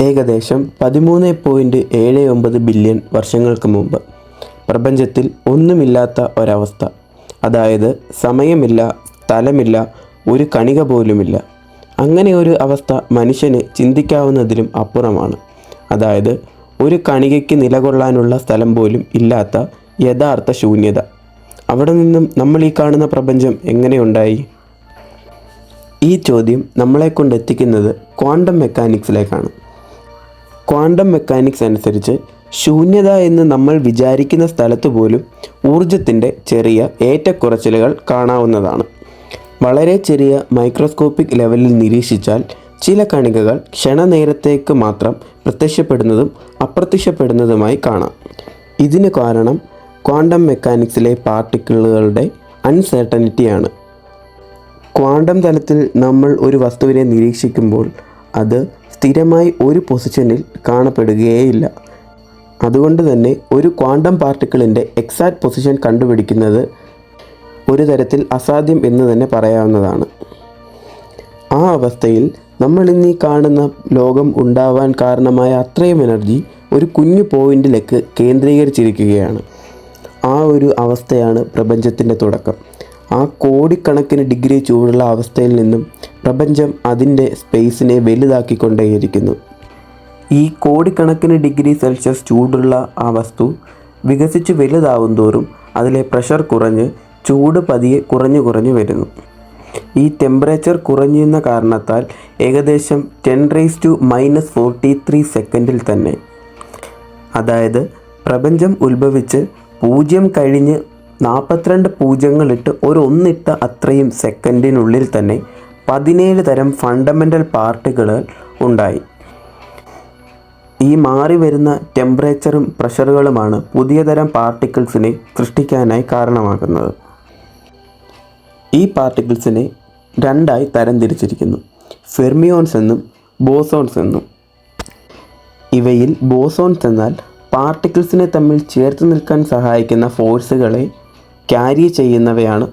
ഏകദേശം പതിമൂന്ന് പോയിന്റ് ഏഴ് ഒമ്പത് ബില്യൺ വർഷങ്ങൾക്ക് മുമ്പ്. പ്രപഞ്ചത്തിൽ ഒന്നുമില്ലാത്ത ഒരവസ്ഥ. അതായത് സമയമില്ല സ്ഥലമില്ല ഒരു കണിക പോലുമില്ല. അങ്ങനെ ഒരു അവസ്ഥ മനുഷ്യന് ചിന്തിക്കാവുന്നതിലും അപ്പുറമാണ്. അതായത് ഒരു കണികയ്ക്ക് നിലകൊള്ളാനുള്ള സ്ഥലം പോലും ഇല്ലാത്ത യഥാർത്ഥ ശൂന്യത. അവിടെ നിന്നും നമ്മൾ ഈ കാണുന്ന പ്രപഞ്ചം എങ്ങനെയുണ്ടായി ഈ ചോദ്യം നമ്മളെ കൊണ്ടെത്തിക്കുന്നത് ക്വാണ്ടം മെക്കാനിക്സിലേക്കാണ്. ക്വാണ്ടം മെക്കാനിക്സ് അനുസരിച്ച് ശൂന്യത എന്ന് നമ്മൾ വിചാരിക്കുന്ന സ്ഥലത്ത് പോലും ഊർജത്തിന്റെ ചെറിയ ഏറ്റക്കുറച്ചിലുകൾ കാണാവുന്നതാണ്. വളരെ ചെറിയ മൈക്രോസ്കോപ്പിക് ലെവലിൽ നിരീക്ഷിച്ചാൽ ചില കണികകൾ ക്ഷണനേരത്തേക്ക് മാത്രം പ്രത്യക്ഷപ്പെടുന്നതും അപ്രത്യക്ഷപ്പെടുന്നതുമായി കാണാം. ഇതിന് കാരണം ക്വാണ്ടം മെക്കാനിക്സിലെ പാർട്ടിക്കിളുകളുടെ അൺസെർട്ടനിറ്റിയാണ്. ക്വാണ്ടം തലത്തിൽ നമ്മൾ ഒരു വസ്തുവിനെ നിരീക്ഷിക്കുമ്പോൾ അത് സ്ഥിരമായി ഒരു പൊസിഷനിൽ കാണപ്പെടുകയേയില്ല. അതുകൊണ്ട് തന്നെ ഒരു ക്വാണ്ടം പാർട്ടിക്കിളിന്റെ എക്സാക്ട് പൊസിഷൻ കണ്ടുപിടിക്കുന്നത് ഒരു തരത്തിൽ അസാധ്യം എന്ന് തന്നെ പറയാവുന്നതാണ്. ആ അവസ്ഥയിൽ നമ്മൾ ഇന്ന് കാണുന്ന ലോകം ഉണ്ടാവാൻ കാരണമായ അത്രയും എനർജി ഒരു കുഞ്ഞു പോയിന്റിലേക്ക് കേന്ദ്രീകരിച്ചിരിക്കുകയാണ്. ആ ഒരു അവസ്ഥയാണ് പ്രപഞ്ചത്തിന്റെ തുടക്കം. ആ കോടിക്കണക്കിന് ഡിഗ്രി ചൂടുള്ള അവസ്ഥയിൽ നിന്നും പ്രപഞ്ചം അതിന്റെ സ്പേസിനെ വലുതാക്കിക്കൊണ്ടേയിരിക്കുന്നു. ഈ കോടിക്കണക്കിന് ഡിഗ്രി സെൽഷ്യസ് ചൂടുള്ള ആ വസ്തു വികസിച്ച് വലുതാവും തോറും അതിലെ പ്രഷർ കുറഞ്ഞ് ചൂട് പതിയെ കുറഞ്ഞു കുറഞ്ഞു വരുന്നു. ഈ ടെമ്പറേച്ചർ കുറഞ്ഞുന്ന കാരണത്താൽ ഏകദേശം ten raise to minus forty three സെക്കൻഡിൽ തന്നെ. അതായത് പ്രപഞ്ചം ഉത്ഭവിച്ച് പൂജ്യം കഴിഞ്ഞ് നാൽപ്പത്തിരണ്ട് പൂജ്യങ്ങളിട്ട് ഒരു ഒന്നിട്ട അത്രയും സെക്കൻഡിനുള്ളിൽ തന്നെ പതിനേഴ് തരം ഫണ്ടമെന്റൽ പാർട്ടികൾ ഉണ്ടായി. ഈ മാറി വരുന്ന ടെമ്പറേച്ചറും പ്രഷറുകളുമാണ് പുതിയ തരം പാർട്ടിക്കിൾസിനെ സൃഷ്ടിക്കാനായി കാരണമാകുന്നത്. ഈ പാർട്ടിക്കിൾസിനെ രണ്ടായി തരംതിരിച്ചിരിക്കുന്നു. ഫെർമിയോൺസ് എന്നും ബോസോൺസ് എന്നും. ഇവയിൽ ബോസോൺസ് എന്നാൽ പാർട്ടിക്കിൾസിനെ തമ്മിൽ ചേർത്ത് നിൽക്കാൻ സഹായിക്കുന്ന ഫോഴ്സുകളെ ക്യാരി ചെയ്യുന്നവയാണ്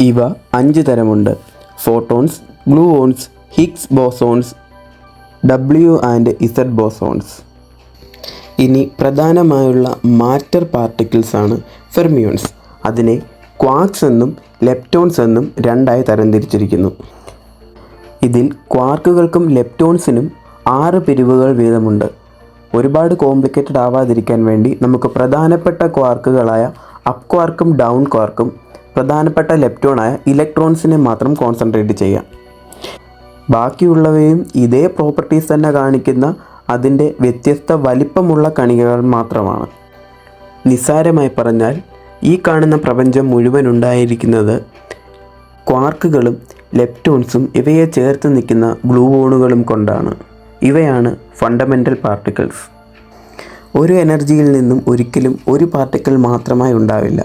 ഇവ. അഞ്ച് തരമുണ്ട്. Photons gluons Higgs bosons W and Z bosons. ഇനി പ്രധാനമായുള്ള മാറ്റർ പാർട്ടിക്കിൾസ് ആണ് ഫെർമിയോൺസ്. അതിനെ ക്വാക്സ് എന്നും ലെപ്റ്റോൺസ് എന്നും രണ്ടായി തരംതിരിച്ചിരിക്കുന്നു. ഇതിൽ ക്വാർക്കുകൾക്കും ലെപ്റ്റോൺസിനും ആറ് പിരിവുകൾ വീതമുണ്ട്. ഒരുപാട് കോംപ്ലിക്കേറ്റഡ് ആവാതിരിക്കാൻ വേണ്ടി നമുക്ക് പ്രധാനപ്പെട്ട ക്വാർക്കുകളായ അപ്പ് ക്വാർക്കും ഡൗൺ ക്വാർക്കും പ്രധാനപ്പെട്ട ലെപ്റ്റോണായ ഇലക്ട്രോൺസിനെ മാത്രം കോൺസെൻട്രേറ്റ് ചെയ്യാം. ബാക്കിയുള്ളവയും ഇതേ പ്രോപ്പർട്ടീസ് തന്നെ കാണിക്കുന്ന അതിന്റെ വ്യത്യസ്ത വലിപ്പമുള്ള കണികകൾ മാത്രമാണ്. നിസ്സാരമായി പറഞ്ഞാൽ ഈ കാണുന്ന പ്രപഞ്ചം മുഴുവൻ ഉണ്ടായിരിക്കുന്നത് ക്വാർക്കുകളും ലെപ്റ്റോൺസും ഇവയെ ചേർത്ത് നിൽക്കുന്ന ഗ്ലൂവോണുകളും കൊണ്ടാണ്. ഇവയാണ് ഫണ്ടമെന്റൽ പാർട്ടിക്കിൾസ് ഒരു എനർജിയിൽ നിന്നും ഒരിക്കലും ഒരു പാർട്ടിക്കിൾ മാത്രമായി ഉണ്ടാവില്ല.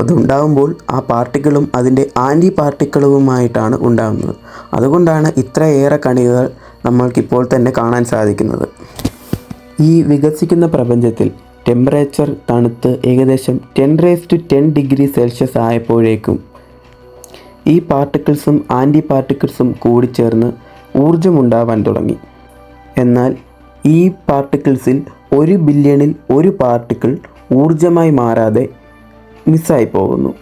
അതുണ്ടാകുമ്പോൾ ആ പാർട്ടിക്കിളും അതിന്റെ ആന്റി പാർട്ടിക്കിളുമായിട്ടാണ് ഉണ്ടാകുന്നത് അതുകൊണ്ടാണ് ഇത്രയേറെ കണികകൾ നമ്മൾക്കിപ്പോൾ തന്നെ കാണാൻ സാധിക്കുന്നത്. ഈ വികസിക്കുന്ന പ്രപഞ്ചത്തിൽ ടെമ്പറേച്ചർ തണുത്ത് ഏകദേശം ten raise to ten degree Celsius ആയപ്പോഴേക്കും ഈ പാർട്ടിക്കിൾസും ആന്റി പാർട്ടിക്കിൾസും കൂടിച്ചേർന്ന് ഊർജമുണ്ടാവാൻ തുടങ്ങി. എന്നാൽ ഈ പാർട്ടിക്കിൾസിൽ ഒരു ബില്യണിൽ ഒരു പാർട്ടിക്കിൾ ഊർജമായി മാറാതെ മിസ്സായി പോകുന്നു.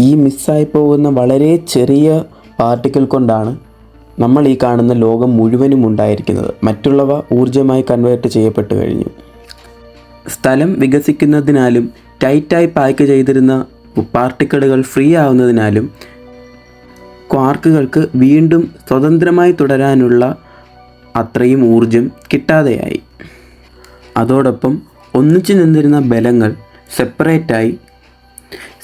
ഈ മിസ്സായി പോകുന്ന വളരെ ചെറിയ പാർട്ടിക്കിൾ കൊണ്ടാണ് നമ്മൾ ഈ കാണുന്ന ലോകം മുഴുവനും ഉണ്ടായിരിക്കുന്നത്. മറ്റുള്ളവ ഊർജമായി കൺവേർട്ട് ചെയ്യപ്പെട്ടു കഴിഞ്ഞു. സ്ഥലം വികസിക്കുന്നതിനാലും ടൈറ്റായി പാക്ക് ചെയ്തിരുന്ന പാർട്ടിക്കിളുകൾ ഫ്രീ ആവുന്നതിനാലും ക്വാർക്കുകൾക്ക് വീണ്ടും സ്വതന്ത്രമായി തുടരാനുള്ള അത്രയും ഊർജം കിട്ടാതെയായി. അതോടൊപ്പം ഒന്നിച്ചു നിന്നിരുന്ന ബലങ്ങൾ സെപ്പറേറ്റായി.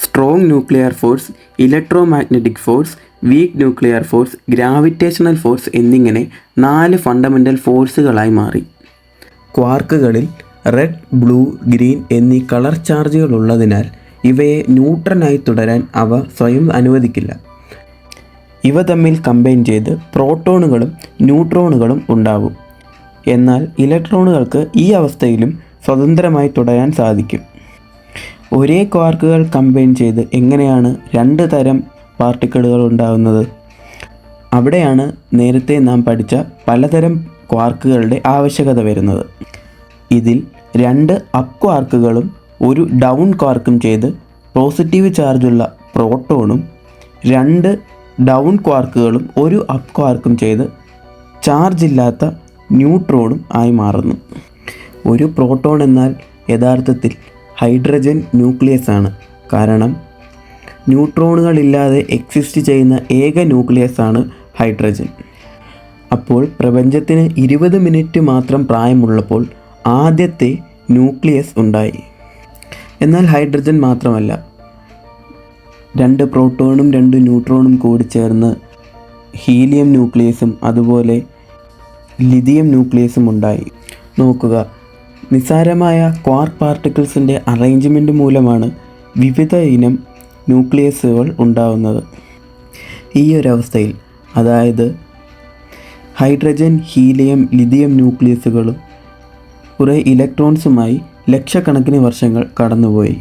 Strong nuclear force electromagnetic force weak nuclear force gravitational force എന്നിങ്ങനെ നാല് ഫണ്ടമെന്റൽ ഫോഴ്സുകളായി മാറി. ക്വാർക്കുകളിൽ റെഡ് ബ്ലൂ ഗ്രീൻ എന്നീ കളർ ചാർജുകൾ ഉള്ളതിനാൽ ഇവയെ ന്യൂട്രനായി തുടരാൻ അവ സ്വയം അനുവദിക്കില്ല. ഇവ തമ്മിൽ കമ്പൈൻ ചെയ്ത് പ്രോട്ടോണുകളും ന്യൂട്രോണുകളും ഉണ്ടാവും. എന്നാൽ ഇലക്ട്രോണുകൾക്ക് ഈ അവസ്ഥയിലും സ്വതന്ത്രമായി തുടരാൻ സാധിക്കും. ഒരേ ക്വാർക്കുകൾ കമ്പൈൻ ചെയ്ത് എങ്ങനെയാണ് രണ്ട് തരം പാർട്ടിക്കിളുകൾ ഉണ്ടാകുന്നത് അവിടെയാണ് നേരത്തെ നാം പഠിച്ച പലതരം ക്വാർക്കുകളുടെ ആവശ്യകത വരുന്നത്. ഇതിൽ രണ്ട് അപ്പ് ക്വാർക്കുകളും ഒരു ഡൗൺ ക്വാർക്കും ചെയ്ത് പോസിറ്റീവ് ചാർജുള്ള പ്രോട്ടോണും രണ്ട് ഡൗൺ ക്വാർക്കുകളും ഒരു അപ്പ് ക്വാർക്കും ചെയ്ത് ചാർജ് ഇല്ലാത്ത ന്യൂട്രോണും ആയി മാറുന്നു. ഒരു പ്രോട്ടോൺ എന്നാൽ യഥാർത്ഥത്തിൽ ഹൈഡ്രജൻ ന്യൂക്ലിയസ് ആണ്. കാരണം ന്യൂട്രോണുകളില്ലാതെ എക്സിസ്റ്റ് ചെയ്യുന്ന ഏക ന്യൂക്ലിയസ് ആണ് ഹൈഡ്രജൻ. അപ്പോൾ പ്രപഞ്ചത്തിന് ഇരുപത് മിനിറ്റ് മാത്രം പ്രായമുള്ളപ്പോൾ ആദ്യത്തെ ന്യൂക്ലിയസ് ഉണ്ടായി. എന്നാൽ ഹൈഡ്രജൻ മാത്രമല്ല രണ്ട് പ്രോട്ടോണും രണ്ട് ന്യൂട്രോണും കൂടി ചേർന്ന് ഹീലിയം ന്യൂക്ലിയസും അതുപോലെ ലിഥിയം ന്യൂക്ലിയസും ഉണ്ടായി. നോക്കുക. നിസാരമായ ക്വാർക്ക് പാർട്ടിക്കിൾസിന്റെ അറേഞ്ച്മെന്റ് മൂലമാണ് വിവിധ ഇനം ന്യൂക്ലിയസുകൾ ഉണ്ടാവുന്നത്. ഈ അവസ്ഥയിൽ അതായത് ഹൈഡ്രജൻ ഹീലിയം ലിഥിയം ന്യൂക്ലിയസുകളും കുറേ ഇലക്ട്രോൺസുമായി ലക്ഷക്കണക്കിന് വർഷങ്ങൾ കടന്നുപോയി.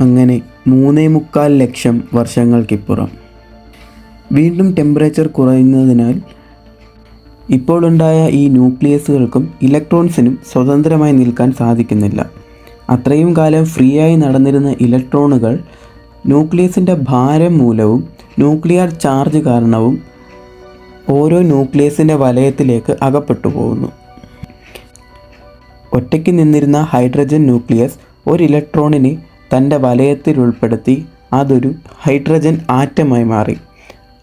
അങ്ങനെ മൂന്നേ മുക്കാൽ ലക്ഷം വർഷങ്ങൾക്കിപ്പുറം. വീണ്ടും ടെമ്പറേച്ചർ കുറയുന്നതിനാൽ ഇപ്പോഴുണ്ടായ ഈ ന്യൂക്ലിയസുകൾക്കും ഇലക്ട്രോൺസിനും സ്വതന്ത്രമായി നിൽക്കാൻ സാധിക്കുന്നില്ല. അത്രയും കാലം ഫ്രീ ആയി നടന്നിരുന്ന ഇലക്ട്രോണുകൾ ന്യൂക്ലിയസിന്റെ ഭാരം മൂലവും ന്യൂക്ലിയർ ചാർജ് കാരണവും ഓരോ ന്യൂക്ലിയസിന്റെ വലയത്തിലേക്ക് അകപ്പെട്ടു പോകുന്നു ഒറ്റയ്ക്ക് നിന്നിരുന്ന ഹൈഡ്രജൻ ന്യൂക്ലിയസ് ഒരു ഇലക്ട്രോണിനെ തന്റെ വലയത്തിൽ ഉൾപ്പെടുത്തി അതൊരു ഹൈഡ്രജൻ ആറ്റമായി മാറി.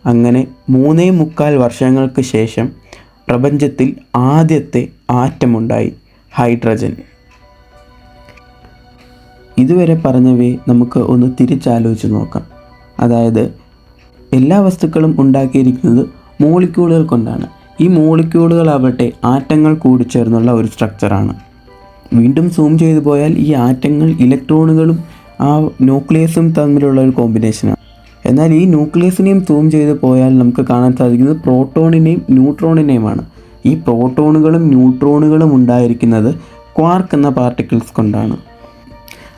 അങ്ങനെ മൂന്നേ മുക്കാൽ വർഷങ്ങൾക്ക് ശേഷം പ്രപഞ്ചത്തിൽ ആദ്യത്തെ ആറ്റമുണ്ടായി ഹൈഡ്രജൻ. ഇതുവരെ പറഞ്ഞവയെ നമുക്ക് ഒന്ന് തിരിച്ചാലോചിച്ച് നോക്കാം. അതായത് എല്ലാ വസ്തുക്കളും ഉണ്ടാക്കിയിരിക്കുന്നത് മോളിക്യൂളുകൾ കൊണ്ടാണ്. ഈ മോളിക്യൂളുകളാവട്ടെ ആറ്റങ്ങൾ കൂടി ചേർന്നുള്ള ഒരു സ്ട്രക്ചറാണ് വീണ്ടും സൂം ചെയ്തു പോയാൽ ഈ ആറ്റങ്ങൾ ഇലക്ട്രോണുകളും ആ ന്യൂക്ലിയസും തമ്മിലുള്ള ഒരു കോമ്പിനേഷനാണ് എന്നാൽ ഈ ന്യൂക്ലിയസിനെയും സൂം ചെയ്ത് പോയാൽ നമുക്ക് കാണാൻ സാധിക്കുന്നത് പ്രോട്ടോണിനെയും ന്യൂട്രോണിനെയുമാണ്. ഈ പ്രോട്ടോണുകളും ന്യൂട്രോണുകളും ഉണ്ടായിരിക്കുന്നത് ക്വാർക്ക് എന്ന പാർട്ടിക്കിൾസ് കൊണ്ടാണ്.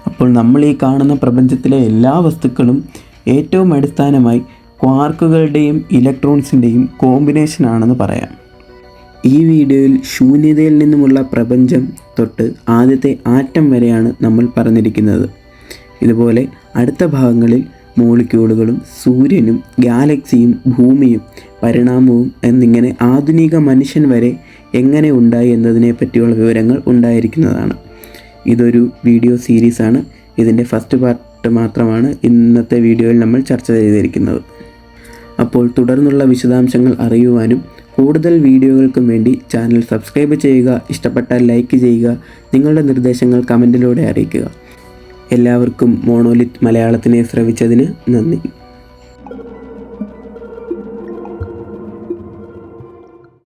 അപ്പോൾ നമ്മൾ ഈ കാണുന്ന പ്രപഞ്ചത്തിലെ എല്ലാ വസ്തുക്കളും ഏറ്റവും അടിസ്ഥാനമായി ക്വാർക്കുകളുടെയും ഇലക്ട്രോൺസിന്റെയും കോമ്പിനേഷനാണെന്ന് പറയാം. ഈ വീഡിയോയിൽ ശൂന്യതയിൽ നിന്നുമുള്ള പ്രപഞ്ചം തൊട്ട് ആദ്യത്തെ ആറ്റം വരെയാണ് നമ്മൾ പറഞ്ഞിരിക്കുന്നത്. ഇതുപോലെ അടുത്ത ഭാഗങ്ങളിൽ മോളിക്യൂളുകളും സൂര്യനും ഗാലക്സിയും ഭൂമിയും പരിണാമവും എന്നിങ്ങനെ ആധുനിക മനുഷ്യൻ വരെ എങ്ങനെ ഉണ്ടായി എന്നതിനെ പറ്റിയുള്ള വിവരങ്ങൾ ഉണ്ടായിരിക്കുന്നതാണ്. ഇതൊരു വീഡിയോ സീരീസാണ് ഇതിന്റെ ഫസ്റ്റ് പാർട്ട് മാത്രമാണ് ഇന്നത്തെ വീഡിയോയിൽ നമ്മൾ ചർച്ച ചെയ്തിരിക്കുന്നത്. അപ്പോൾ തുടർന്നുള്ള വിശദാംശങ്ങൾ അറിയുവാനും കൂടുതൽ വീഡിയോകൾക്കും വേണ്ടി ചാനൽ സബ്സ്ക്രൈബ് ചെയ്യുക ഇഷ്ടപ്പെട്ടാൽ ലൈക്ക് ചെയ്യുക നിങ്ങളുടെ നിർദ്ദേശങ്ങൾ കമന്റിലൂടെ അറിയിക്കുക. എല്ലാവർക്കും മോണോലിത്ത് മലയാളത്തിനെ ശ്രവിച്ചതിന് നന്ദി.